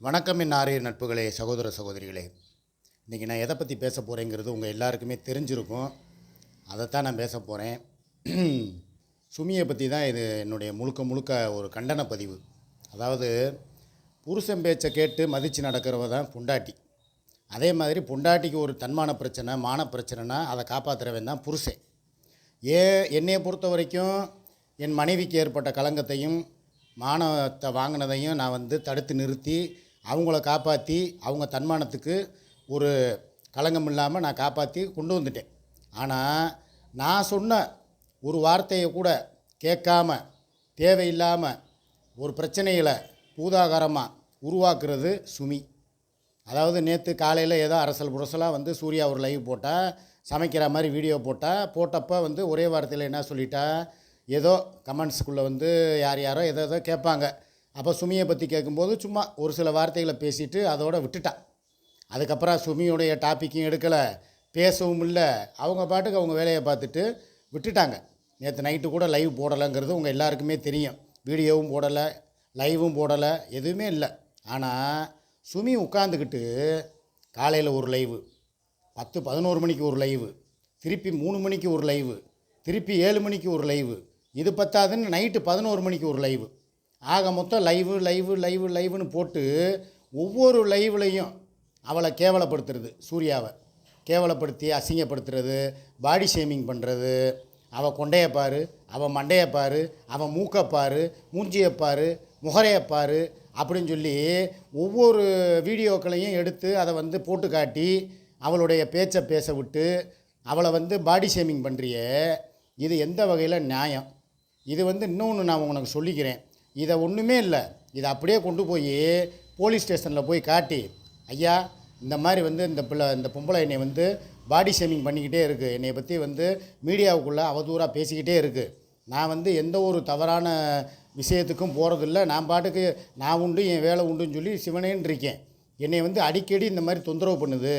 வணக்கம் என் ஆரிய நட்புகளே சகோதர சகோதரிகளே. இன்றைக்கி நான் எதை பற்றி பேச போகிறேங்கிறது உங்கள் எல்லாருக்குமே தெரிஞ்சிருக்கும். அதைத்தான் நான் பேச போகிறேன் சுமியை பற்றி தான் இது என்னுடைய முழுக்க முழுக்க ஒரு கண்டன பதிவு. அதாவது புருஷன் பேச்சை கேட்டு மதித்து நடக்கிறவ தான் பொண்டாட்டி. அதே மாதிரி பொண்டாட்டிக்கு ஒரு தன்மான பிரச்சனை மான பிரச்சனைனா அதை காப்பாற்றுறவன் தான் புருஷன். ஏ என்னையை பொறுத்த வரைக்கும் என் மனைவிக்கு ஏற்பட்ட களங்கத்தையும் மானத்தை வாங்கினதையும் நான் வந்து தடுத்து நிறுத்தி அவங்கள காப்பாற்றி அவங்க தன்மானத்துக்கு ஒரு களங்கம் இல்லாமல் நான் காப்பாற்றி கொண்டு வந்துட்டேன். ஆனால் நான் சொன்ன ஒரு வார்த்தையை கூட கேட்காம தேவையில்லாமல் ஒரு பிரச்சனைகளை பூதாகாரமாக உருவாக்குறது சுமி. அதாவது நேற்று காலையில் ஏதோ அரசல் புரசலாக வந்து சூர்யா ஒரு லைவ் போட்டால் சமைக்கிற மாதிரி வீடியோ போட்டால் போட்டப்போ வந்து ஒரே வார்த்தையில் என்ன சொல்லிட்டா ஏதோ கமெண்ட்ஸுக்குள்ளே வந்து யார் யாரோ ஏதோ ஏதோ கேட்பாங்க. அப்போ சுமியை பற்றி கேட்கும்போது சும்மா ஒரு சில வார்த்தைகளை பேசிட்டு அதோட விட்டுட்டா. அதுக்கப்புறம் சுமியுடைய டாப்பிக்கும் எடுக்கலை பேசவும் இல்லை. அவங்க பாட்டுக்கு அவங்க வேலையை பார்த்துட்டு விட்டுட்டாங்க. நேற்று நைட்டு கூட லைவ் போடலைங்கிறது உங்கள் எல்லாருக்குமே தெரியும். வீடியோவும் போடலை லைவும் போடலை எதுவுமே இல்லை. ஆனால் சுமி உட்காந்துக்கிட்டு காலையில் ஒரு லைவு பத்து பதினோரு மணிக்கு ஒரு லைவு திருப்பி மூணு மணிக்கு ஒரு லைவு திருப்பி ஏழு மணிக்கு ஒரு லைவு இது பத்தாதுன்னு நைட்டு பதினோரு மணிக்கு ஒரு லைவு ஆக மொத்தம் லைவு லைவு லைவு லைவுன்னு போட்டு ஒவ்வொரு லைவ்லையும் அவளை கேவலப்படுத்துறது சூர்யாவை. கேவலப்படுத்தி அசிங்கப்படுத்துறது பாடி ஷேமிங் பண்ணுறது அவள் கொண்டையை பாரு அவன் மண்டையை பாரு அவன் மூக்கை பாரு மூஞ்சியை பாரு முகரையை பாரு அப்படின்னு சொல்லி ஒவ்வொரு வீடியோக்களையும் எடுத்து அதை வந்து போட்டு காட்டி அவளுடைய பேச்சை பேச விட்டு அவளை வந்து பாடி ஷேமிங் பண்ணுறியே இது எந்த வகையில் நியாயம்? இது வந்து இன்னொன்று நான் உனக்கு சொல்லிக்கிறேன். இதை ஒன்றுமே இல்லை. இதை அப்படியே கொண்டு போய் போலீஸ் ஸ்டேஷனில் போய் காட்டி ஐயா இந்த மாதிரி வந்து இந்த பிள்ளை இந்த பொம்பளை என்னை வந்து பாடி ஷேமிங் பண்ணிக்கிட்டே இருக்குது என்னை பற்றி வந்து மீடியாவுக்குள்ளே அவதூறாக பேசிக்கிட்டே இருக்குது நான் வந்து எந்த ஒரு தவறான விஷயத்துக்கும் போகிறதில்ல நான் பாட்டுக்கு நான் உண்டு என் வேலை உண்டுன்னு சொல்லி சிவனேன்னு இருக்கேன். என்னை வந்து அடிக்கடி இந்த மாதிரி தொந்தரவு பண்ணுது.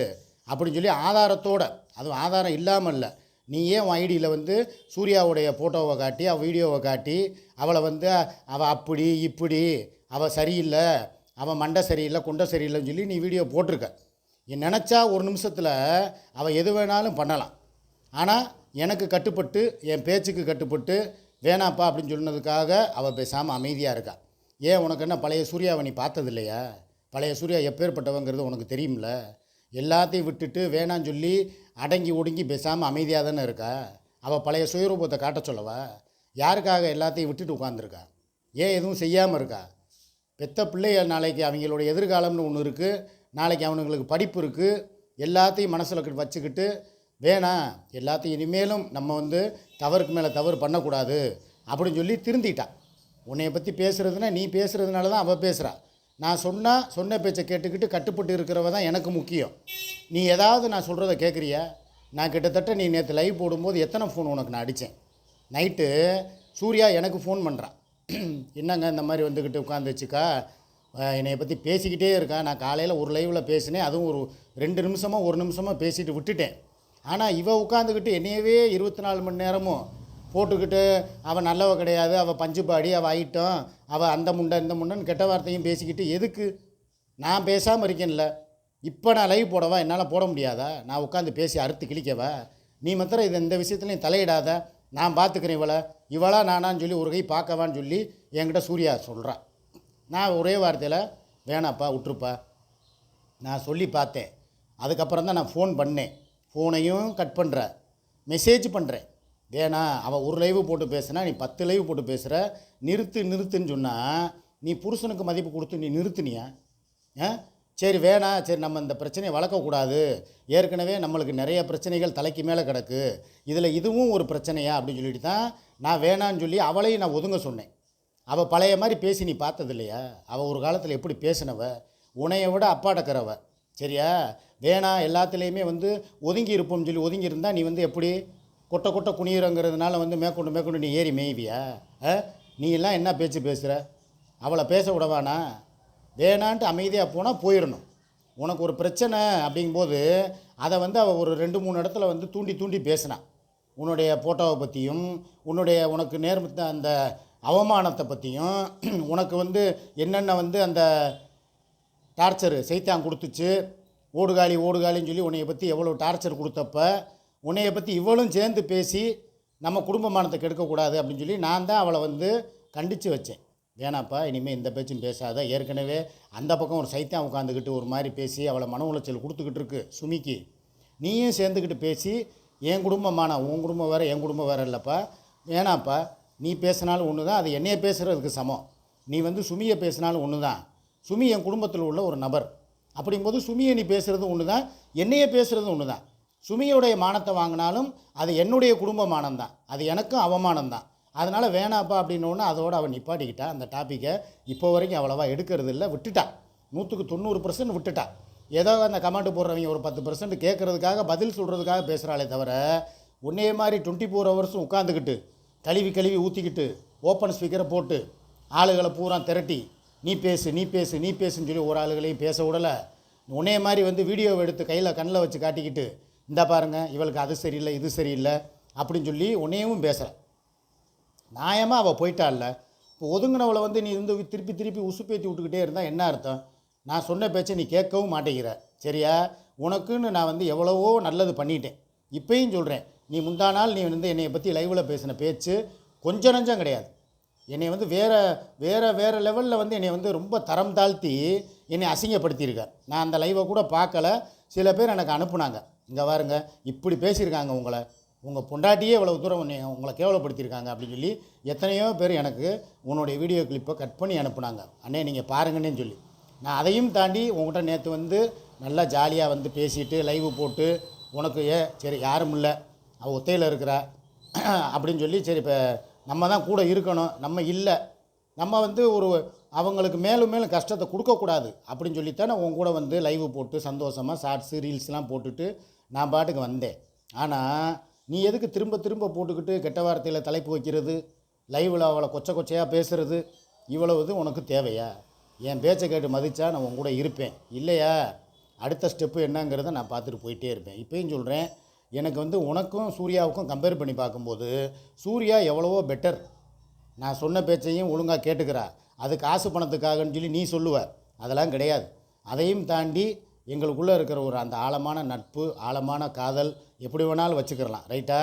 அப்படின்னு சொல்லி ஆதாரத்தோட அதுவும் ஆதாரம் இல்லாமல் இல்லை நீ ஏன் உன் ஐடியில் வந்து சூர்யாவுடைய ஃபோட்டோவை காட்டி அவள் வீடியோவை காட்டி அவளை வந்து அவள் அப்படி இப்படி அவள் சரியில்லை அவன் மண்டை சரியில்லை குண்டை சரியில்லைன்னு சொல்லி நீ வீடியோ போட்டிருக்க. நீ நினச்சா ஒரு நிமிஷத்தில் அவள் எது வேணாலும் பண்ணலாம். ஆனால் எனக்கு கட்டுப்பட்டு என் பேச்சுக்கு கட்டுப்பட்டு வேணாப்பா அப்படின்னு சொன்னதுக்காக அவள் பேசாமல் அமைதியாக இருக்கா. ஏன் உனக்கு என்ன பழைய சூர்யாவை நீ பார்த்தது இல்லையா பழைய சூர்யா எப்பேற்பட்டவங்கிறது உனக்கு தெரியும்ல. எல்லாத்தையும் விட்டுட்டு வேணான்னு சொல்லி அடங்கி ஒடுங்கி பேசாமல் அமைதியாக தானே இருக்கா? அவள் பழைய சுயரூபத்தை காட்ட சொல்லவா? யாருக்காக எல்லாத்தையும் விட்டுட்டு உட்காந்துருக்கா ஏன் எதுவும் செய்யாமல் இருக்கா? பெத்த பிள்ளைகள் நாளைக்கு அவங்களோட எதிர்காலம்னு ஒன்று இருக்குது நாளைக்கு அவனுங்களுக்கு படிப்பு இருக்குது எல்லாத்தையும் மனசில் வச்சுக்கிட்டு வேணாம் எல்லாத்தையும் இனிமேலும் நம்ம வந்து தவறுக்கு மேலே தவறு பண்ணக்கூடாது அப்படின்னு சொல்லி திருந்திட்டான் உன்னைய பற்றி பேசுகிறதுனா நீ பேசுகிறதுனால தான் அவள் பேசுகிறா நான் சொன்னால் சொன்ன பேச்சை கேட்டுக்கிட்டு கட்டுப்பட்டு இருக்கிறவ தான் எனக்கு முக்கியம். நீ ஏதாவது நான் சொல்கிறத கேட்குறியா நான் கிட்டத்தட்ட நீ நேற்று லைவ் போடும்போது எத்தனை ஃபோன் உனக்கு நான் அடித்தேன் நைட்டு சூர்யா எனக்கு ஃபோன் பண்ணுறான் என்னங்க இந்த மாதிரி வந்துக்கிட்டு உட்காந்துச்சுக்கா என்னையை பற்றி பேசிக்கிட்டே இருக்கான் நான் காலையில் ஒரு லைவில் பேசினேன். அதுவும் ஒரு ரெண்டு நிமிஷமாக ஒரு நிமிஷமாக பேசிட்டு விட்டுட்டேன். ஆனால் இவ உட்காந்துக்கிட்டு என்னையவே இருபத்தி நாலு மணி நேரமும் போட்டுக்கிட்டு அவள் நல்லவ கிடையாது அவள் பஞ்சுபாடி அவள் ஐட்டம் அவள் அந்த முண்டை இந்த முண்டைன்னு கெட்ட வார்த்தையும் பேசிக்கிட்டு எதுக்கு? நான் பேசாமல் இருக்கேன்ல. இப்போ நான் லைவ் போடவா? என்னால் போட முடியாதா? நான் உட்காந்து பேசி அறுத்து கிழிக்கவா? நீ மாத்திரம் இது இந்த விஷயத்துலையும் தலையிடாத. நான் பார்த்துக்கிறேன் இவளை. இவளா நானான்னு சொல்லி ஒரு கை பார்க்கவான்னு சொல்லி என்கிட்ட சூர்யா சொல்கிறான் நான் ஒரே வார்த்தையில் வேணாப்பா விட்டுருப்பா. நான் சொல்லி பார்த்தேன். அதுக்கப்புறம் தான் நான் ஃபோன் பண்ணேன். ஃபோனையும் கட் பண்ணுறேன் மெசேஜ் பண்ணுறேன் வேணா அவள் ஒரு லைவு போட்டு பேசுனா நீ பத்து லைவு போட்டு பேசுகிற நிறுத்து நிறுத்துன்னு சொன்னால் நீ புருஷனுக்கு மதிப்பு கொடுத்து நீ நிறுத்துனியா? ஆ? சரி வேணாம் சரி நம்ம இந்த பிரச்சனையை வளர்க்கக்கூடாது ஏற்கனவே நம்மளுக்கு நிறைய பிரச்சனைகள் தலைக்கு மேலே கிடக்கு. இதில் இதுவும் ஒரு பிரச்சனையா? அப்படின்னு சொல்லிட்டு தான் நான் வேணான்னு சொல்லி அவளையும் நான் ஒதுங்க சொன்னேன். அவள் பழைய மாதிரி பேசி நீ பார்த்தது இல்லையா? அவள் ஒரு காலத்தில் எப்படி பேசினவ? உனையை விட அப்பாடக்கிறவ. சரியா? வேணாம் எல்லாத்துலேயுமே வந்து ஒதுங்கி இருப்போம்னு சொல்லி ஒதுங்கி இருந்தால் நீ வந்து எப்படி கொட்டை கொட்டை குனியிறங்கிறதுனால வந்து மேற்கொண்டு மேற்கொண்டு நீ ஏறி மேய்வியா? நீ எல்லாம் என்ன பேச்சு பேசுகிற அவளை பேச விடவானா? வேணான்ட்டு அமைதியாக போனால் போயிடணும். உனக்கு ஒரு பிரச்சனை அப்படிங்கும்போது அதை வந்து அவள் ஒரு ரெண்டு மூணு இடத்துல வந்து தூண்டி தூண்டி பேசினான் உன்னுடைய ஃபோட்டோவை பற்றியும் உன்னுடைய உனக்கு நேர்மத்த அந்த அவமானத்தை பற்றியும் உனக்கு வந்து என்னென்ன வந்து அந்த டார்ச்சரு சைத்தான் கொடுத்துச்சு ஓடுகாலி ஓடுகாலின்னு சொல்லி உன்னைய பற்றி எவ்வளோ டார்ச்சர் கொடுத்தப்ப உன்னைய பற்றி இவளும் சேர்ந்து பேசி நம்ம குடும்பமானத்தை கெடுக்கக்கூடாது அப்படின்னு சொல்லி நான் தான் அவளை வந்து கண்டித்து வச்சேன். வேணாப்பா இனிமேல் இந்த பேச்சும் பேசாத. ஏற்கனவே அந்த பக்கம் ஒரு சைத்தான் உட்காந்துக்கிட்டு ஒரு மாதிரி பேசி அவளை மன உளைச்சல் கொடுத்துக்கிட்டு இருக்கு சுமிக்கு. நீயும் சேர்ந்துக்கிட்டு பேசி என் குடும்பமான உன் குடும்பம் வேறு என் குடும்பம் வேறு இல்லைப்பா. வேணாப்பா நீ பேசினாலும் ஒன்று தான் அது என்னைய பேசுகிறதுக்கு சமம். நீ வந்து சுமியை பேசினாலும் ஒன்று தான். சுமி என் குடும்பத்தில் உள்ள ஒரு நபர். அப்படிங்கும்போது சுமியை நீ பேசுகிறது ஒன்று தான் என்னையே பேசுகிறது ஒன்று தான். சுமியோடைய மானத்தை வாங்கினாலும் அது என்னுடைய குடும்ப மானம்தான். அது எனக்கும் அவமானம் தான் அதனால் வேணாப்பா அப்படின்னோடனே அதோட அவன் நிப்பாட்டிக்கிட்டா. அந்த டாப்பிக்கை இப்போ வரைக்கும் அவ்வளோவா எடுக்கிறது இல்லை. விட்டுட்டா. நூற்றுக்கு தொண்ணூறு பர்சன்ட் விட்டுட்டா. ஏதோ அந்த கமெண்ட் போடுறவங்க ஒரு பத்து பர்சன்ட் கேட்குறதுக்காக பதில் சொல்கிறதுக்காக பேசுகிறாளே தவிர ஒன்றே மாதிரி டுவெண்ட்டி ஃபோர் ஹவர்ஸும் உட்காந்துக்கிட்டு கழுவி கழுவி ஊற்றிக்கிட்டு ஓப்பன் ஸ்பீக்கரை போட்டு ஆளுகளை பூரா திரட்டி நீ பேசு நீ பேசு நீ பேசுன்னு சொல்லி ஒரு ஆளுகளையும் பேச விடலை. உன்னைய மாதிரி வந்து வீடியோவை எடுத்து கையில் கண்ணில் வச்சு காட்டிக்கிட்டு இந்த பாருங்க இவளுக்கு அது சரியில்லை இது சரியில்லை அப்படின்னு சொல்லி உன்னையவும் பேசுகிறேன் நியாயமாக அவள் போயிட்டாள்ல. இப்போ ஒதுங்கினவளை வந்து நீ இருந்து திருப்பி திருப்பி உசுப்பேற்றி விட்டுக்கிட்டே இருந்தால் என்ன அர்த்தம்? நான் சொன்ன பேச்சை நீ கேட்கவும் மாட்டேங்கிற. சரியா? உனக்குன்னு நான் வந்து எவ்வளவோ நல்லது பண்ணிட்டேன். இப்பயும் சொல்கிறேன் நீ முந்தா நாள் நீ வந்து என்னை பற்றி லைவில் பேசின பேச்சு கொஞ்சம் நஞ்சம் கிடையாது. என்னை வந்து வேறு வேறு வேறு லெவலில் வந்து என்னை வந்து ரொம்ப தரம் தாழ்த்தி என்னை அசிங்கப்படுத்தியிருக்க நான் அந்த லைவை கூட பார்க்கல. சில பேர் எனக்கு அனுப்புனாங்க. இங்கே பாருங்க இப்படி பேசியிருக்காங்க உங்களை. உங்கள் பொண்டாட்டியே இவ்வளோ தூரம் உங்களை கேவலப்படுத்தியிருக்காங்க அப்படின்னு சொல்லி எத்தனையோ பேர் எனக்கு உன்னுடைய வீடியோ கிளிப்பை கட் பண்ணி அனுப்புனாங்க. அண்ணே நீங்கள் பாருங்கன்னு சொல்லி. நான் அதையும் தாண்டி உங்கள்கிட்ட நேற்று வந்து நல்லா ஜாலியாக வந்து பேசிட்டு லைவு போட்டு உனக்கு ஏ சரி யாரும் இல்லை அவள் ஒத்தையில் இருக்கிறா அப்படின்னு சொல்லி சரி இப்போ நம்ம தான் கூட இருக்கணும் நம்ம இல்லை. நம்ம வந்து ஒரு அவங்களுக்கு மேலும் மேலும் கஷ்டத்தை கொடுக்கக்கூடாது அப்படின்னு சொல்லித்தானே உன் கூட வந்து லைவு போட்டு சந்தோஷமாக ஷார்ட்ஸு ரீல்ஸ்லாம் போட்டுட்டு நான் பாட்டுக்கு வந்தேன். ஆனால் நீ எதுக்கு திரும்ப திரும்ப போட்டுக்கிட்டு கெட்ட வார்த்தையில் தலைப்பு வைக்கிறது? லைவில் அவளை கொச்சை கொச்சையாக பேசுகிறது இவ்வளவு இது உனக்கு தேவையா? என் பேச்சை கேட்டு மதித்தா நான் உன் கூட இருப்பேன். இல்லையா? அடுத்த ஸ்டெப்பு என்னங்கிறத நான் பார்த்துட்டு போயிட்டே இருப்பேன். இப்பயும் சொல்கிறேன் எனக்கு வந்து உனக்கும் சூர்யாவுக்கும் கம்பேர் பண்ணி பார்க்கும்போது சூர்யா எவ்வளவோ பெட்டர் நான் சொன்ன பேச்சையும் ஒழுங்காக கேட்டுக்கிறா. அது காசு பணத்துக்காகன்னு சொல்லி நீ சொல்லுவ. அதெல்லாம் கிடையாது. அதையும் தாண்டி எங்களுக்குள்ளே இருக்கிற ஒரு அந்த ஆழமான நட்பு ஆழமான காதல் எப்படி வேணாலும் வச்சுக்கிறலாம் ரைட்டா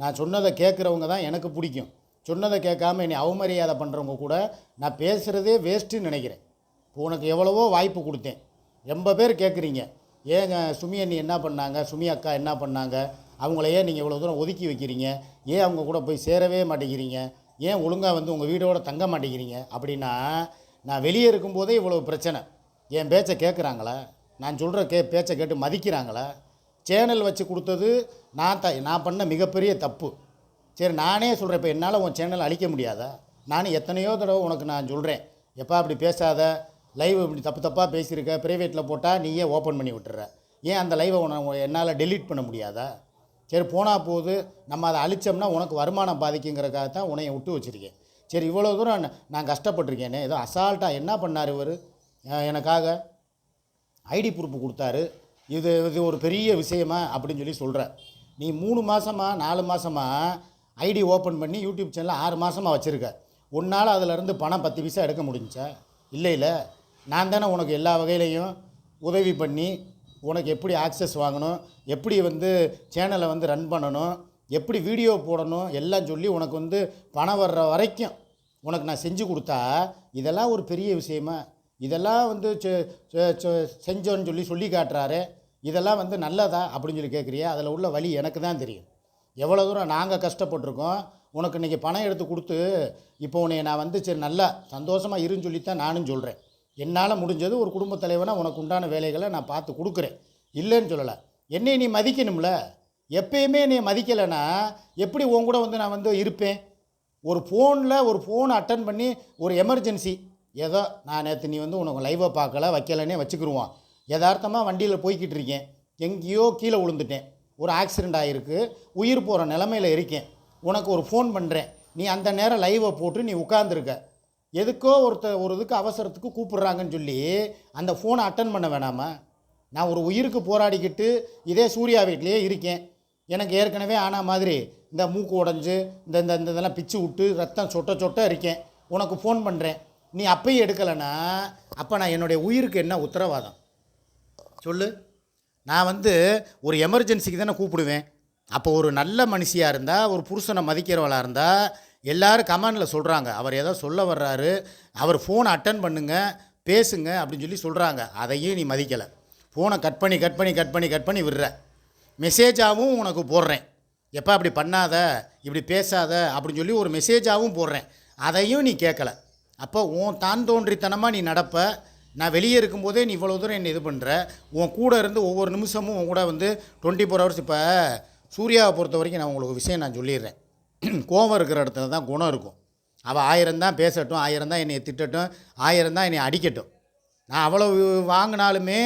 நான் சொன்னதை கேட்குறவங்க தான் எனக்கு பிடிக்கும். சொன்னதை கேட்காம என்னை அவமரியாதை பண்ணுறவங்க கூட நான் பேசுகிறதே வேஸ்ட்டுன்னு நினைக்கிறேன். இப்போ உனக்கு எவ்வளவோ வாய்ப்பு கொடுத்தேன். ரொம்ப பேர் கேட்குறீங்க. ஏங்க சுமி அண்ணி என்ன பண்ணாங்க? சுமி அக்கா என்ன பண்ணாங்க? அவங்கள ஏன் நீங்கள் இவ்வளோ தூரம் ஒதுக்கி வைக்கிறீங்க. ஏன் அவங்க கூட போய் சேரவே மாட்டேங்கிறீங்க? ஏன் ஒழுங்காக வந்து உங்கள் வீடோட தங்க மாட்டேங்கிறீங்க? அப்படின்னா நான் வெளியே இருக்கும்போதே இவ்வளோ பிரச்சனை. என் பேச்சை கேட்குறாங்களா? நான் சொல்கிற கே பேச்சை கேட்டு மதிக்கிறாங்களா? சேனல் வச்சு கொடுத்தது நான் த நான் பண்ண மிகப்பெரிய தப்பு. சரி நானே சொல்கிறேன் இப்போ என்னால் உன் சேனல் அழிக்க முடியாதா? நானும் எத்தனையோ தடவை உனக்கு நான் சொல்கிறேன் எப்பா அப்படி பேசாத? லைவ் இப்படி தப்பு தப்பாக பேசியிருக்க? ப்ரைவேட்டில் போட்டால் நீயே ஓப்பன் பண்ணி விட்டுற. ஏன் அந்த லைவை உன என்னால் டெலீட் பண்ண முடியாதா? சரி போனால் போது நம்ம அதை அழிச்சோம்னா உனக்கு வருமானம் பாதிக்குங்கிறக்காக தான் உனையை விட்டு வச்சுருக்கேன். சரி இவ்வளோ தூரம் நான் நான் கஷ்டப்பட்டிருக்கேனே. ஏதோ அசால்ட்டாக என்ன பண்ணார் இவர்? எனக்காக? ஐடி ப்ரூஃப் கொடுத்தாரு. இது இது ஒரு பெரிய விஷயமா அப்படின்னு சொல்லி சொல்கிற நீ மூணு மாதமா நாலு மாதமா ஐடி ஓப்பன் பண்ணி யூடியூப் சேனல் ஆறு மாதமாக வச்சுருக்க. உன்னால் அதிலேருந்து பணம் பத்து பைசா எடுக்க முடிஞ்சா? இல்லை இல்லை. நான் தானே உனக்கு எல்லா வகையிலையும் உதவி பண்ணி உனக்கு எப்படி ஆக்சஸ் வாங்கணும் எப்படி வந்து சேனலை வந்து ரன் பண்ணணும் எப்படி வீடியோ போடணும் எல்லாம் சொல்லி உனக்கு வந்து பணம் வர்ற வரைக்கும் உனக்கு நான் செஞ்சு கொடுத்தா இதெல்லாம் ஒரு பெரிய விஷயமா இதெல்லாம் வந்து செ- செ- செஞ்சோன்னு சொல்லி சொல்லி காட்டுறாரு. இதெல்லாம் வந்து நல்லதா அப்படின்னு சொல்லி கேட்குறியா. அதில் உள்ள வழி எனக்கு தான் தெரியும். எவ்வளோ தூரம் நாங்கள் கஷ்டப்பட்டிருக்கோம். உனக்கு இன்றைக்கி பணம் எடுத்து கொடுத்து இப்போ உன்னைய நான் வந்து சரி நல்லா சந்தோஷமாக இருன்னு சொல்லித்தான் நானும் சொல்கிறேன் என்னால் முடிஞ்சது ஒரு குடும்பத் தலைவனா உனக்கு உண்டான வேலைகளை நான் பார்த்து கொடுக்குறேன். இல்லைன்னு சொல்லலை. என்னை நீ மதிக்கணும்ல? எப்பயுமே நீ மதிக்கலைன்னா எப்படி உன் கூட வந்து நான் வந்து இருப்பேன்? ஒரு ஃபோனில் ஒரு ஃபோன் அட்டன் பண்ணி ஒரு எமர்ஜென்சி ஏதோ நான் நேற்று நீ வந்து உனக்கு லைவை பார்க்கல வைக்கலன்னே வச்சுக்கிருவோம் யதார்த்தமாக வண்டியில் போய்கிட்டு இருக்கேன். எங்கேயோ கீழே விழுந்துட்டேன். ஒரு ஆக்சிடெண்ட் ஆகிருக்கு உயிர் போகிற நிலமையில இருக்கேன். உனக்கு ஒரு ஃபோன் பண்ணுறேன் நீ அந்த நேரம் லைவை போட்டு நீ உட்காந்துருக்க எதுக்கோ ஒருத்த ஒரு இதுக்கு அவசரத்துக்கு கூப்பிட்றாங்கன்னு சொல்லி அந்த ஃபோனை அட்டன் பண்ண வேணாமா? நான் ஒரு உயிருக்கு போராடிக்கிட்டு இதே சூர்யா வீட்லேயே இருக்கேன். எனக்கு ஏற்கனவே ஆன மாதிரி இந்த மூக்கு உடஞ்சி இந்த இந்த இதெல்லாம் பிச்சு விட்டு ரத்தம் சொட்ட சொட்ட இருக்கேன். உனக்கு ஃபோன் பண்ணுறேன் நீ அப்பையும் எடுக்கலைன்னா அப்போ நான் என்னுடைய உயிருக்கு என்ன உத்தரவாதம்? சொல்லு. நான் வந்து ஒரு எமர்ஜென்சிக்கு தானே கூப்பிடுவேன். அப்போ ஒரு நல்ல மனுஷியாக இருந்தால் ஒரு புருஷனை மதிக்கிறவளாக இருந்தால் எல்லோரும் கமெண்டில் சொல்கிறாங்க அவர் ஏதோ சொல்ல வர்றாரு. அவர் ஃபோனை அட்டன் பண்ணுங்க பேசுங்க அப்படின்னு சொல்லி சொல்கிறாங்க அதையும் நீ மதிக்கலை. ஃபோனை கட் பண்ணி கட் பண்ணி கட் பண்ணி கட் பண்ணி விடுற. மெசேஜாகவும் உனக்கு போடுறேன். எப்போ அப்படி பண்ணாத இப்படி பேசாத அப்படின்னு சொல்லி ஒரு மெசேஜாகவும் போடுறேன். அதையும் நீ கேட்கல. அப்போ உன் தான் தோன்றித்தனமாக நீ நடப்ப. நான் வெளியே இருக்கும்போதே நீ இவ்வளோ தூரம் என்னை இது பண்ணுற உன் கூட இருந்து ஒவ்வொரு நிமிஷமும் உன் கூட வந்து டுவெண்ட்டி ஃபோர் ஹவர்ஸ் இப்போ சூர்யாவை பொறுத்த வரைக்கும் நான் உங்களுக்கு விஷயம் நான் சொல்லிடுறேன். கோவம் இருக்கிற இடத்துல தான் குணம் இருக்கும். அவள் ஆயிரம் தான் பேசட்டும் ஆயிரம் தான் என்னை திட்டட்டும் ஆயிரம் தான் என்னை அடிக்கட்டும். நான் அவ்வளோ வாங்கினாலுமே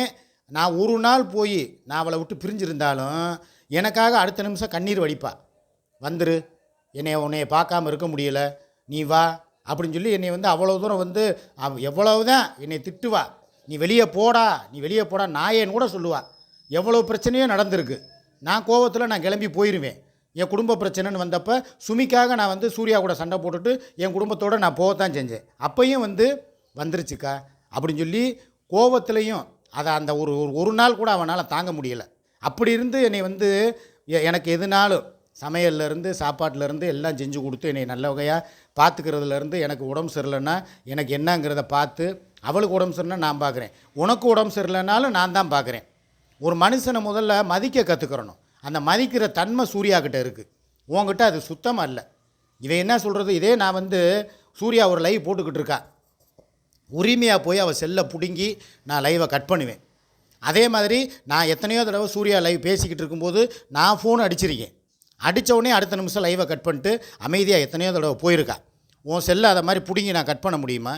நான் ஒரு நாள் போய் நான் அவளை விட்டு பிரிஞ்சிருந்தாலும் எனக்காக அடுத்த நிமிஷம் கண்ணீர் வடிப்பா. வந்துரு. என்னை உன்னைய பார்க்காம இருக்க முடியலை. நீ வா. அப்படின்னு சொல்லி என்னை வந்து அவ்வளோ தூரம் வந்து எவ்வளவு தான் என்னை திட்டுவா நீ வெளியே போடா நீ வெளியே போடா நாயேன்னு கூட சொல்லுவா. எவ்வளோ பிரச்சனையும் நடந்திருக்கு. நான் கோவத்தில் நான் கிளம்பி போயிடுவேன் என் குடும்ப பிரச்சனைன்னு வந்தப்போ சுமிக்காக நான் வந்து சூர்யா கூட சண்டை போட்டுட்டு என் குடும்பத்தோடு நான் போகத்தான் செஞ்சேன். அப்பையும் வந்து வந்துருச்சுக்கா அப்படின்னு சொல்லி கோவத்துலேயும் அதை அந்த ஒரு ஒரு- ஒரு நாள் கூட அவனால் தாங்க முடியலை. அப்படி இருந்து என்னை வந்து எ- எனக்கு எதுனாலும் சமையல்ல இருந்து இருந்து எல்லாம் செஞ்சு கொடுத்து என்னை நல்ல வகையாக பார்த்துக்கிறதுலேருந்து எனக்கு உடம்பு சரியில்லைன்னா எனக்கு என்னங்கிறத பார்த்து அவளுக்கு உடம்பு சரியில்லைன்னா நான் பார்க்குறேன். உனக்கு உடம்பு சரியில்லைனாலும் நான் தான் பார்க்குறேன். ஒரு மனுஷனை முதல்ல மதிக்க கற்றுக்கிறணும் அந்த மதிக்கிற தன்மை சூர்யா கிட்டே இருக்குது உங்ககிட்ட அது சுத்தமாக இல்லை. இவன் என்ன சொல்கிறது இதே நான் வந்து சூர்யா ஒரு லைவ் போட்டுக்கிட்டு இருக்கா. உரிமையாக போய் அவள் செல்லை பிடுங்கி நான் லைவை கட் பண்ணுவேன். அதே மாதிரி நான் எத்தனையோ தடவை சூர்யா லைவ் பேசிக்கிட்டு இருக்கும்போது நான் ஃபோன் அடிச்சிருக்கேன். அடித்தவுடனே அடுத்த நிமிஷம் லைவை கட் பண்ணிட்டு அமைதியாக எத்தனையோ தடவை போயிருக்கா. உன் செல்லை அதை மாதிரி பிடுங்கி நான் கட் பண்ண முடியுமா?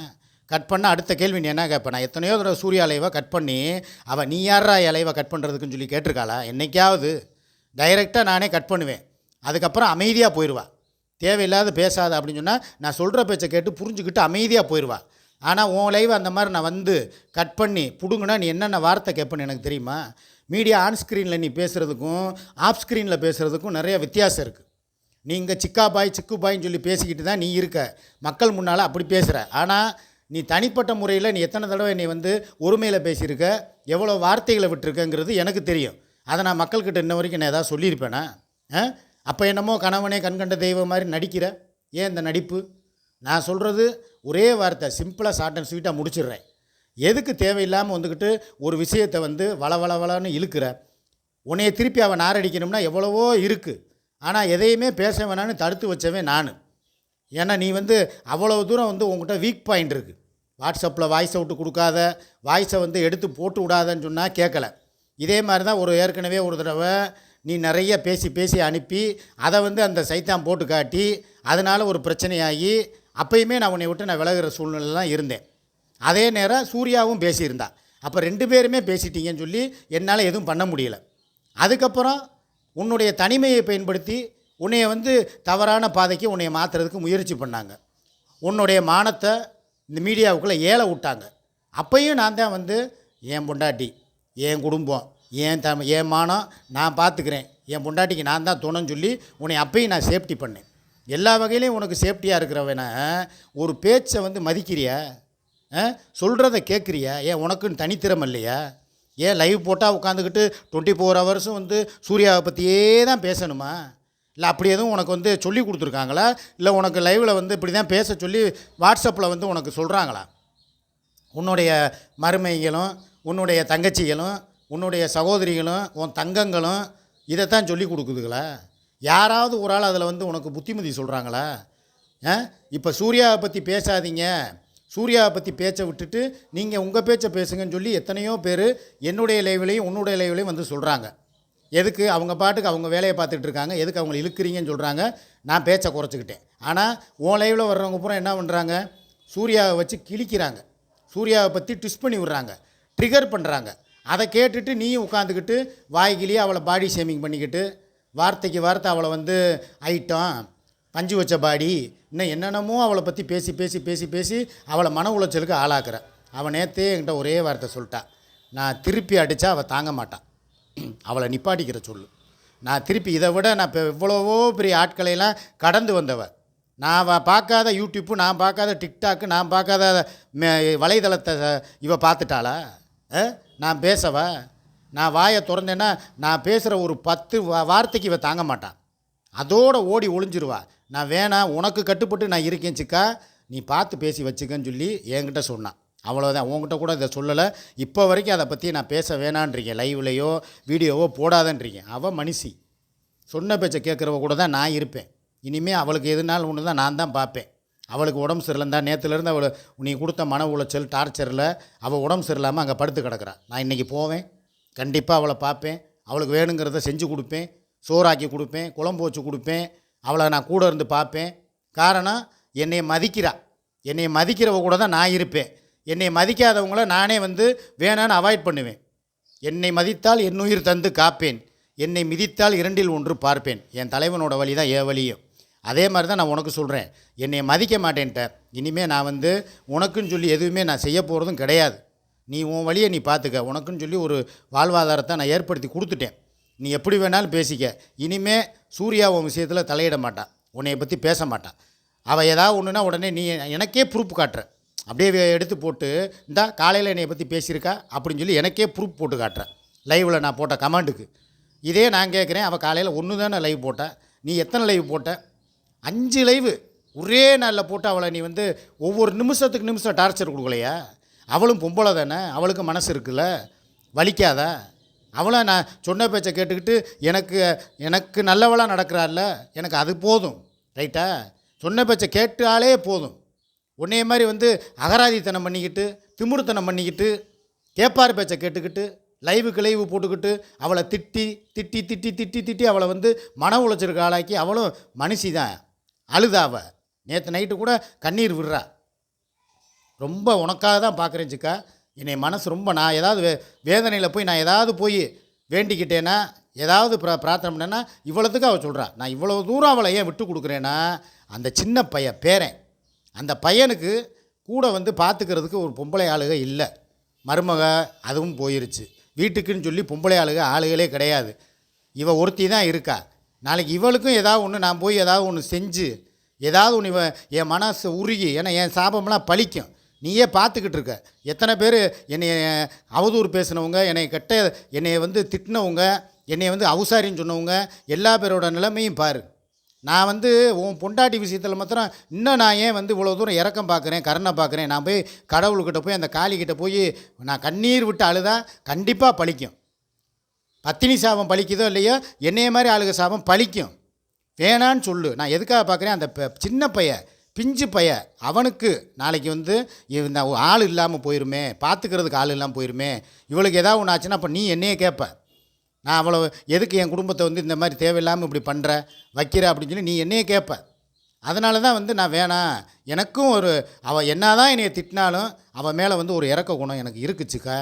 கட் பண்ண அடுத்த கேள்வி நீ என்ன கேட்பேன் நான் எத்தனையோ தடவை சூர்யா லைவை கட் பண்ணி அவள் நீ யாரா என் லைவை கட் பண்ணுறதுக்குன்னு சொல்லி கேட்டிருக்காளா? என்னைக்காவது. டைரெக்டாக நானே கட் பண்ணுவேன். அதுக்கப்புறம் அமைதியாக போயிடுவா தேவையில்லாத பேசாத அப்படின்னு சொன்னால் நான் சொல்கிற பேச்சை கேட்டு புரிஞ்சுக்கிட்டு அமைதியாக போயிடுவா ஆனால் உன் லைவ் அந்த மாதிரி நான் வந்து கட் பண்ணி பிடுங்குனா நீ என்னென்ன வார்த்தை கேட்பேன்னு எனக்கு தெரியுமா? மீடியா ஆன் ஸ்க்ரீனில் நீ பேசுகிறதுக்கும் ஆஃப் ஸ்க்ரீனில் பேசுகிறதுக்கும் நிறைய வித்தியாசம் இருக்குது நீ இங்கே சிக்கா பாய் சிக்கு பாய்ன்னு சொல்லி பேசிக்கிட்டு தான் நீ இருக்க. மக்கள் முன்னால் அப்படி பேசுகிற ஆனால் நீ தனிப்பட்ட முறையில் நீ எத்தனை தடவை நீ வந்து ஒருமையில் பேசியிருக்க எவ்வளோ வார்த்தைகளை விட்டுருக்கங்கிறது எனக்கு தெரியும். அதை நான் மக்கள்கிட்ட இன்ன வரைக்கும் நான் ஏதாவது சொல்லியிருப்பேனா? ஆ? அப்போ என்னமோ கணவனே கண்கண்ட தெய்வம் மாதிரி நடிக்கிற? ஏன் இந்த நடிப்பு? நான் சொல்கிறது ஒரே வார்த்தை சிம்பிளாக ஷார்ட் அண்ட் ஸ்வீட்டாக முடிச்சிடுறேன். எதுக்கு தேவையில்லாமல் வந்துக்கிட்டு ஒரு விஷயத்தை வந்து வள வள வளன்னு இழுக்கிற? உன்னைய திருப்பி அவன் நாரடிக்கணும்னா எவ்வளவோ இருக்குது ஆனால் எதையுமே பேச வேணான்னு தடுத்து வச்சவன் நான். ஏன்னா நீ வந்து அவ்வளோ தூரம் வந்து உங்ககிட்ட வீக் பாயிண்ட் இருக்குது வாட்ஸ்அப்பில் வாய்ஸை விட்டு கொடுக்காத வாய்ஸை வந்து எடுத்து போட்டு விடாதன்னு சொன்னால் கேட்கல இதே மாதிரி தான் ஒரு ஏற்கனவே ஒரு தடவை நீ நிறைய பேசி பேசி அனுப்பி அதை வந்து அந்த சைத்தான் போட்டு காட்டி அதனால் ஒரு பிரச்சனையாகி அப்பயுமே நான் உன்னை விட்டு நான் விலகிற சூழ்நிலை தான் இருந்தேன். அதே நேரம் சூர்யாவும் பேசியிருந்தா. அப்போ ரெண்டு பேருமே பேசிட்டீங்கன்னு சொல்லி என்னால் எதுவும் பண்ண முடியல. அதுக்கப்புறம் உன்னுடைய தனிமையை பயன்படுத்தி உன்னைய வந்து தவறான பாதைக்கு உன்னைய மாற்றுறதுக்கு முயற்சி பண்ணாங்க. உன்னுடைய மானத்தை இந்த மீடியாவுக்குள்ளே ஏழை விட்டாங்க. அப்பையும் நான் தான் வந்து என் பொண்டாட்டி என் குடும்பம் என் த என் மானம் நான் பார்த்துக்கிறேன் என் பொண்டாட்டிக்கு நான் தான் துணைன்னு சொல்லி உன்னை அப்பையும் நான் சேஃப்டி பண்ணேன். எல்லா வகையிலையும் உனக்கு சேஃப்டியாக இருக்கிறவன ஒரு பேச்சை வந்து மதிக்கிறியா? சொல்கிறத கேட்குறியா ஏன் உனக்குன்னு தனித்திறம் இல்லையா ஏன் லைவ் போட்டால் உட்காந்துக்கிட்டு டுவெண்ட்டி ஃபோர் ஹவர்ஸும் வந்து சூர்யாவை பற்றியே தான் பேசணுமா? இல்லை அப்படி எதுவும் உனக்கு வந்து சொல்லி கொடுத்துருக்காங்களா? இல்லை உனக்கு லைவில் வந்து இப்படி தான் பேச சொல்லி வாட்ஸ்அப்பில் வந்து உனக்கு சொல்கிறாங்களா உன்னுடைய மருமைகளும் உன்னுடைய தங்கச்சிகளும் உன்னுடைய சகோதரிகளும் உன் தங்கங்களும் இதைத்தான் சொல்லி கொடுக்குதுங்களா யாராவது ஒரு ஆள் அதில் வந்து உனக்கு புத்திமதி சொல்கிறாங்களா ஆ? இப்போ சூர்யாவை பற்றி பேசாதீங்க. சூர்யாவை பற்றி பேச்சை விட்டுட்டு நீங்கள் உங்கள் பேச்சை பேசுங்கன்னு சொல்லி எத்தனையோ பேர் என்னுடைய லைவ்லையும் உன்னுடைய லைவ்லையும் வந்து சொல்கிறாங்க எதுக்கு? அவங்க பாட்டுக்கு அவங்க வேலையை பார்த்துட்டு இருக்காங்க. எதுக்கு அவங்களை இழுக்கிறீங்கன்னு சொல்கிறாங்க நான் பேச்சை குறைச்சிக்கிட்டேன். ஆனால் உன் லைவில் வர்றவங்க பூரா என்ன பண்ணுறாங்க சூர்யாவை வச்சு கிழிக்கிறாங்க. சூர்யாவை பற்றி ட்விஸ்ட் பண்ணி விட்றாங்க. ட்ரிகர் பண்ணுறாங்க அதை கேட்டுட்டு நீயும் உட்காந்துக்கிட்டு வாய்கிலேயே அவளை பாடி ஷேமிங் பண்ணிக்கிட்டு வார்த்தைக்கு வார்த்தை அவளை வந்து ஐட்டம் பஞ்சு வச்ச பாடி இன்னும் என்னென்னமோ அவளை பற்றி பேசி பேசி பேசி பேசி அவளை மன உளைச்சலுக்கு ஆளாக்குறேன் அவன் நேற்றே என்கிட்ட ஒரே வார்த்தை சொல்லிட்டான் நான் திருப்பி அடித்தா அவள் தாங்க மாட்டான் அவளை நிப்பாட்டிக்கிற சொல்லு. நான் திருப்பி இதை விட நான் இப்போ எவ்வளவோ பெரிய ஆட்களையெல்லாம் கடந்து வந்தவ. நான் பார்க்காத யூடியூப்பு நான் பார்க்காத டிக்டாக்கு நான் பார்க்காத மே- வலைதளத்தை இவ பார்த்துட்டாளா? ஆ? நான் பேசவா? நான் வாயை திறந்தேன்னா நான் பேசுகிற ஒரு பத்து வா- வார்த்தைக்கு இவ தாங்க மாட்டான் அதோட ஓடி ஒளிஞ்சிருவா. நான் வேணாம் உனக்கு கட்டுப்பட்டு நான் இருக்கேன் சிக்கா. நீ பார்த்து பேசி வச்சுக்கன்னு சொல்லி என்கிட்ட சொன்னான். அவ்வளோதான் உன்கிட்ட கூட இதை சொல்லலை. இப்போ வரைக்கும் அதை பற்றி நான் பேச வேணான்றீங்க. லைவ்லையோ வீடியோவோ போடாதன்றீங்க. அவள் மனுஷி. சொன்ன பேச்சை கேட்குறவ கூட தான் நான் இருப்பேன். இனிமேல் அவளுக்கு எதுனாலும் ஒன்று தான் நான் தான் பார்ப்பேன். அவளுக்கு உடம்பு சரியில்லைந்தா நேற்றுலேருந்து அவள் நீ கொடுத்த மன உளைச்சல் டார்ச்சரில் அவள் உடம்பு சரியில்லாமல் அங்கே படுத்து கிடக்குறா. நான் இன்றைக்கி போவேன். கண்டிப்பாக அவளை பார்ப்பேன். அவளுக்கு வேணுங்கிறத செஞ்சு கொடுப்பேன். சோறாக்கி கொடுப்பேன். குழம்பு வச்சு கொடுப்பேன். அவளை நான் கூட இருந்து பார்ப்பேன். காரணம் என்னை மதிக்கிறா. என்னை மதிக்கிறவ கூட தான் நான் இருப்பேன். என்னை மதிக்காதவங்கள நானே வந்து வேணான்னு அவாய்ட் பண்ணுவேன். என்னை மதித்தால் என் உயிர் தந்து காப்பேன். என்னை மிதித்தால் இரண்டில் ஒன்று பார்ப்பேன். என் தலைவனோட வழி தான் ஏ வழியும் அதே மாதிரி தான் நான் உனக்கு சொல்கிறேன் என்னை மதிக்க மாட்டேன்ட்ட. இனிமேல் நான் வந்து உனக்குன்னு சொல்லி எதுவுமே நான் செய்ய போகிறதும் கிடையாது. நீ உன் வழியை நீ பார்த்துக்க. உனக்குன்னு சொல்லி ஒரு வாழ்வாதாரத்தை நான் ஏற்படுத்தி கொடுத்துட்டேன். நீ எப்படி வேணாலும் பேசிக்க. இனிமேல் சூர்யா உன் விஷயத்தில் தலையிட மாட்டான் உன்னைய பற்றி பேச மாட்டான் அவள் ஏதாவது ஒன்றுனா உடனே நீ எனக்கே ப்ரூஃப் காட்டுற. அப்படியே எடுத்து போட்டு இந்தா காலையில் என்னைய பற்றி பேசியிருக்கா? அப்படின்னு சொல்லி எனக்கே ப்ரூஃப் போட்டு காட்டுறேன் லைவில் நான் போட்ட கமாண்டுக்கு இதே நான் கேட்குறேன் அவள் காலையில் ஒன்று தானே லைவ் போட்டேன் நீ எத்தனை லைவ் போட்ட? அஞ்சு லைவு ஒரே நாளில் போட்டு அவளை நீ வந்து ஒவ்வொரு நிமிஷத்துக்கு நிமிஷம் டார்ச்சர் கொடுக்கலையா? அவளும் பொம்பளை தானே? அவளுக்கு மனசு இருக்குல்ல? வலிக்காதா? அவளும் நான் சொன்ன பேச்சை கேட்டுக்கிட்டு எனக்கு எனக்கு நல்லவளாக நடக்கிறாள்ல எனக்கு அது போதும் ரைட்டா? சொன்ன பேச்சை கேட்டாலே போதும். உன்னைய மாதிரி வந்து அகராதித்தனம் பண்ணிக்கிட்டு திமுருத்தனம் பண்ணிக்கிட்டு கேப்பார் பேச்சை கேட்டுக்கிட்டு லைவுக்கு லைவு போட்டுக்கிட்டு அவளை திட்டி திட்டி திட்டி திட்டி திட்டி அவளை வந்து மன உளைச்சலுக்கு ஆளாக்கி அவளும் மனுஷி தான் அழுதா நேற்று நைட்டு கூட கண்ணீர் விடுறா. ரொம்ப உனக்காக தான் பார்க்குறேன் சிக்கா. என்னை மனசு ரொம்ப நான் ஏதாவது வே வேதனையில் போய் நான் ஏதாவது போய் வேண்டிக்கிட்டேன்னா ஏதாவது ப்ரா பிரார்த்தனை பண்ணேன்னா இவ்வளோத்துக்கு அவள் சொல்கிறா நான் இவ்வளோ தூரம் அவளை ஏன் விட்டு கொடுக்குறேன்னா அந்த சின்ன பையன் பேரன் அந்த பையனுக்கு கூட வந்து பார்த்துக்கிறதுக்கு ஒரு பொம்பளை ஆளுக இல்லை. மருமக அதுவும் போயிருச்சு. வீட்டுக்குன்னு சொல்லி பொம்பளை ஆளுக ஆளுகளே கிடையாது. இவ ஒருத்தி தான் இருக்கா. நாளைக்கு இவளுக்கும் ஏதாவது ஒன்று நான் போய் ஏதாவது ஒன்று செஞ்சு ஏதாவது ஒன்று இவன் என் மனசு உருகி ஏன்னா என் சாபம்லாம் பழிக்கும். நீயே பார்த்துக்கிட்டு இருக்க. எத்தனை பேர் என்னை அவதூறு பேசினவங்க என்னை கெட்ட என்னை வந்து திட்டினவங்க என்னை வந்து அவசாரின்னு சொன்னவங்க எல்லா பேரோட நிலைமையும் பாரு. நான் வந்து உன் பொண்டாட்டி விஷயத்தில் மாத்திரம் இன்னும் நான் ஏன் வந்து இவ்வளோ தூரம் இறக்கம் பார்க்குறேன் கருணை பார்க்குறேன்? நான் போய் கடவுள்கிட்ட போய் அந்த காளிக்கிட்ட போய் நான் கண்ணீர் விட்டு அழுதா கண்டிப்பாக பழிக்கும். பத்தினி சாபம் பழிக்குதோ இல்லையோ என்னைய மாதிரி ஆளுக சாபம் பழிக்கும். வேணான்னு சொல்லு. நான் எதுக்காக பார்க்குறேன்? அந்த சின்ன பையன். பிஞ்சு பைய. அவனுக்கு நாளைக்கு வந்து இந்த ஆள் இல்லாமல் போயிருமே பார்த்துக்கிறதுக்கு ஆள் இல்லாமல் போயிருமே இவளுக்கு ஏதாவது ஒன்று ஆச்சுன்னா அப்போ நீ என்னையே கேட்ப நான் அவ்வளோ எதுக்கு என் குடும்பத்தை வந்து இந்த மாதிரி தேவையில்லாமல் இப்படி பண்ணுற வைக்கிற அப்படின்னு சொல்லி நீ என்னையே கேட்ப அதனால தான் வந்து நான் வேணாம் எனக்கும் ஒரு அவள் என்ன தான் என்னைய திட்டினாலும் அவள் மேலே வந்து ஒரு இறக்க குணம் எனக்கு இருக்குச்சுக்கா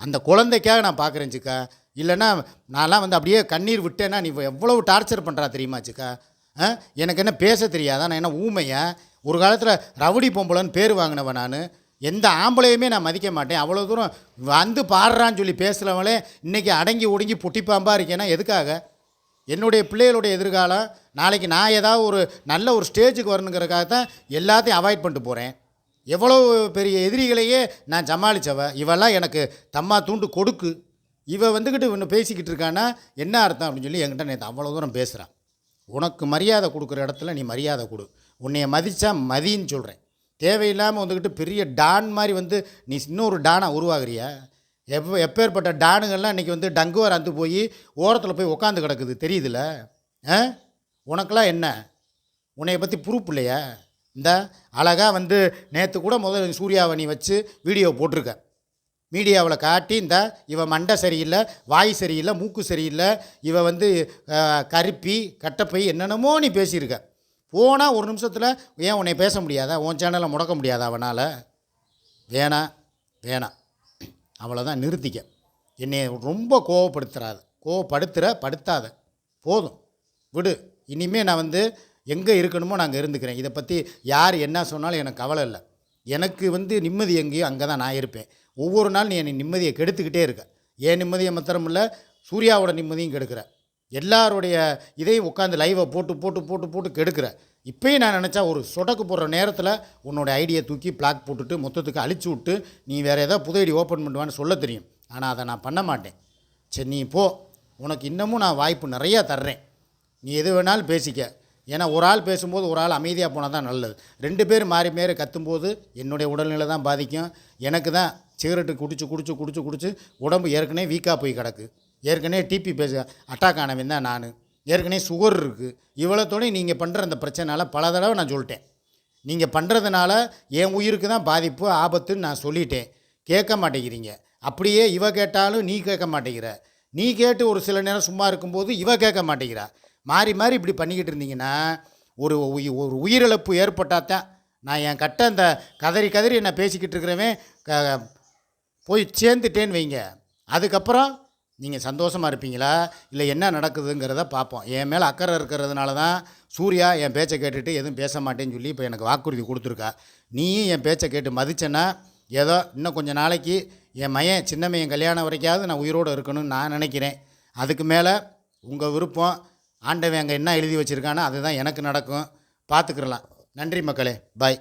அந்த குழந்தைக்காக நான் பார்க்குறேன் சிக்கா. இல்லைன்னா நான்லாம் வந்து அப்படியே கண்ணீர் விட்டேன்னா நீ எவ்வளவு டார்ச்சர் பண்ணுறா தெரியுமா சிக்கா? ஆ? எனக்கு என்ன பேச தெரியாதா? நான் என்ன ஊமையா? ஒரு காலத்தில் ரவுடி பொம்பளைன்னு பேர் வாங்கினவன் நான். எந்த ஆம்பளையுமே நான் மதிக்க மாட்டேன். அவ்வளோ தூரம் வந்து பாடுறான்னு சொல்லி பேசுகிறவங்களே இன்றைக்கி அடங்கி ஒடுங்கி புட்டிப்பாம்பாக இருக்கேன்னா எதுக்காக? என்னுடைய பிள்ளைகளுடைய எதிர்காலம் நாளைக்கு நான் ஏதாவது ஒரு நல்ல ஒரு ஸ்டேஜுக்கு வரணுங்கிறக்காக தான் எல்லாத்தையும் அவாய்ட் பண்ணிட்டு போகிறேன் எவ்வளோ பெரிய எதிரிகளையே நான் சமாளித்தவ இவெல்லாம் எனக்கு தம்மா தூண்டு கொடுக்கு. இவ வந்துக்கிட்டு இன்னும் பேசிக்கிட்டு இருக்கான்னா என்ன அர்த்தம் அப்படின்னு சொல்லி என்கிட்ட நேற்று அவ்வளோ தூரம் பேசுகிறான் உனக்கு மரியாதை கொடுக்குற இடத்துல நீ மரியாதை கொடு. உன்னைய மதித்தா மதின்னு சொல்கிறேன் தேவையில்லாமல் வந்துக்கிட்டு பெரிய டான் மாதிரி வந்து நீ இன்னொரு டானாக உருவாகிறியா? எப்போ எப்பேற்பட்ட டானுங்கள்லாம் இன்றைக்கி வந்து டங்குவர் அந்து போய் ஓரத்தில் போய் உட்காந்து கிடக்குது தெரியுதுல்ல ஆ? உனக்கெல்லாம் என்ன? உன்னைய பற்றி ப்ரூஃப் இல்லையா? இந்த அழகாக வந்து நேற்று கூட முதல்ல சூர்யாவை நீ வச்சு வீடியோ போட்டிருக்க. மீடியாவில் காட்டி இந்த இவன் மண்டை சரியில்லை வாய் சரியில்லை மூக்கு சரியில்லை இவன் வந்து கருப்பி கட்டப்பை என்னென்னமோ நீ பேசியிருக்க. போனால் ஒரு நிமிஷத்தில் ஏன் உன்னை பேச முடியாதா? உன் சேனலை முடக்க முடியாதா அவனால்? வேணாம் வேணாம் அவ்வளோதான் நிறுத்திக்க. என்னை ரொம்ப கோவப்படுத்துறாது. கோவப்படுத்துகிற படுத்தாத. போதும். விடு. இனிமே நான் வந்து எங்கே இருக்கணுமோ நாங்கள் இருந்துக்கிறேன். இதை பற்றி யார் என்ன சொன்னாலும் எனக்கு கவலை இல்லை. எனக்கு வந்து நிம்மதி எங்கேயோ அங்கே தான் நான் இருப்பேன். ஒவ்வொரு நாள் நீ என்னை நிம்மதியை கெடுத்துக்கிட்டே இருக்க. ஏன் நிம்மதியை மாத்திரம் இல்லை சூர்யாவோட நிம்மதியும் கெடுக்கிற. எல்லாருடைய இதையும் உட்காந்து லைவை போட்டு போட்டு போட்டு போட்டு கெடுக்கிற. இப்போயும் நான் நினச்சா ஒரு சொடக்கு போடுற நேரத்தில் உன்னோட ஐடியை தூக்கி பிளாக் போட்டுட்டு மொத்தத்துக்கு அழிச்சு விட்டு நீ வேறு ஏதாவது புது ஐடி ஓப்பன் பண்ணுவான்னு சொல்ல தெரியும். ஆனால் அதை நான் பண்ண மாட்டேன். சரி நீ போ. உனக்கு இன்னமும் நான் வாய்ப்பு நிறையா தர்றேன். நீ எது வேணாலும் பேசிக்க. ஏன்னா ஒரு ஆள் பேசும்போது ஒரு ஆள் அமைதியாக போனால் தான் நல்லது. ரெண்டு பேர் மாறி மாறி கத்தும்போது என்னுடைய உடல்நிலை தான் பாதிக்கும். எனக்கு தான் சிகரெட்டு குடிச்சு குடிச்சு குடிச்சு குடிச்சு உடம்பு ஏற்கனவே வீக்காக போய் கிடக்கு. ஏற்கனவே டிபி பேச அட்டாக் ஆனவன் தான் நான். ஏற்கனவே சுகர் இருக்குது இவ்வளோத்தோடய நீங்கள் பண்ணுற அந்த பிரச்சனைனால பல தடவை நான் சொல்லிட்டேன். நீங்கள் பண்ணுறதுனால என் உயிருக்கு தான் பாதிப்பு ஆபத்துன்னு நான் சொல்லிட்டேன். கேட்க மாட்டேங்கிறீங்க. அப்படியே இவ கேட்டாலும் நீ கேட்க மாட்டேங்கிற. நீ கேட்டு ஒரு சில நேரம் சும்மா இருக்கும்போது இவ கேட்க மாட்டேங்கிறா. மாறி மாறி இப்படி பண்ணிக்கிட்டு இருந்தீங்கன்னா ஒரு உயி- ஒரு உயிரிழப்பு ஏற்பட்டால் தான் நான் என் கட்ட அந்த கதறி கதறி நான் பேசிக்கிட்டு இருக்கிறவன் க போய் சேர்ந்துட்டேன்னு வைங்க. அதுக்கப்புறம் நீங்கள் சந்தோஷமாக இருப்பீங்களா? இல்லை என்ன நடக்குதுங்கிறத பார்ப்போம் என் மேலே அக்கறை இருக்கிறதுனால தான் சூர்யா என் பேச்சை கேட்டுட்டு எதுவும் பேச மாட்டேன்னு சொல்லி இப்போ எனக்கு வாக்குறுதி கொடுத்துருக்கா. நீயும் என் பேச்சை கேட்டு மதிச்சேன்னா ஏதோ இன்னும் கொஞ்சம் நாளைக்கு என் மயன் சின்ன மையன் கல்யாணம் வரைக்காவது நான் உயிரோடு இருக்கணும்னு நான் நினைக்கிறேன். அதுக்கு மேலே உங்கள் விருப்பம் ஆண்டவன் அங்கே என்ன எழுதி வச்சுருக்கானோ அதுதான் எனக்கு நடக்கும். பார்த்துக்கிறலாம் நன்றி மக்களே. பாய்.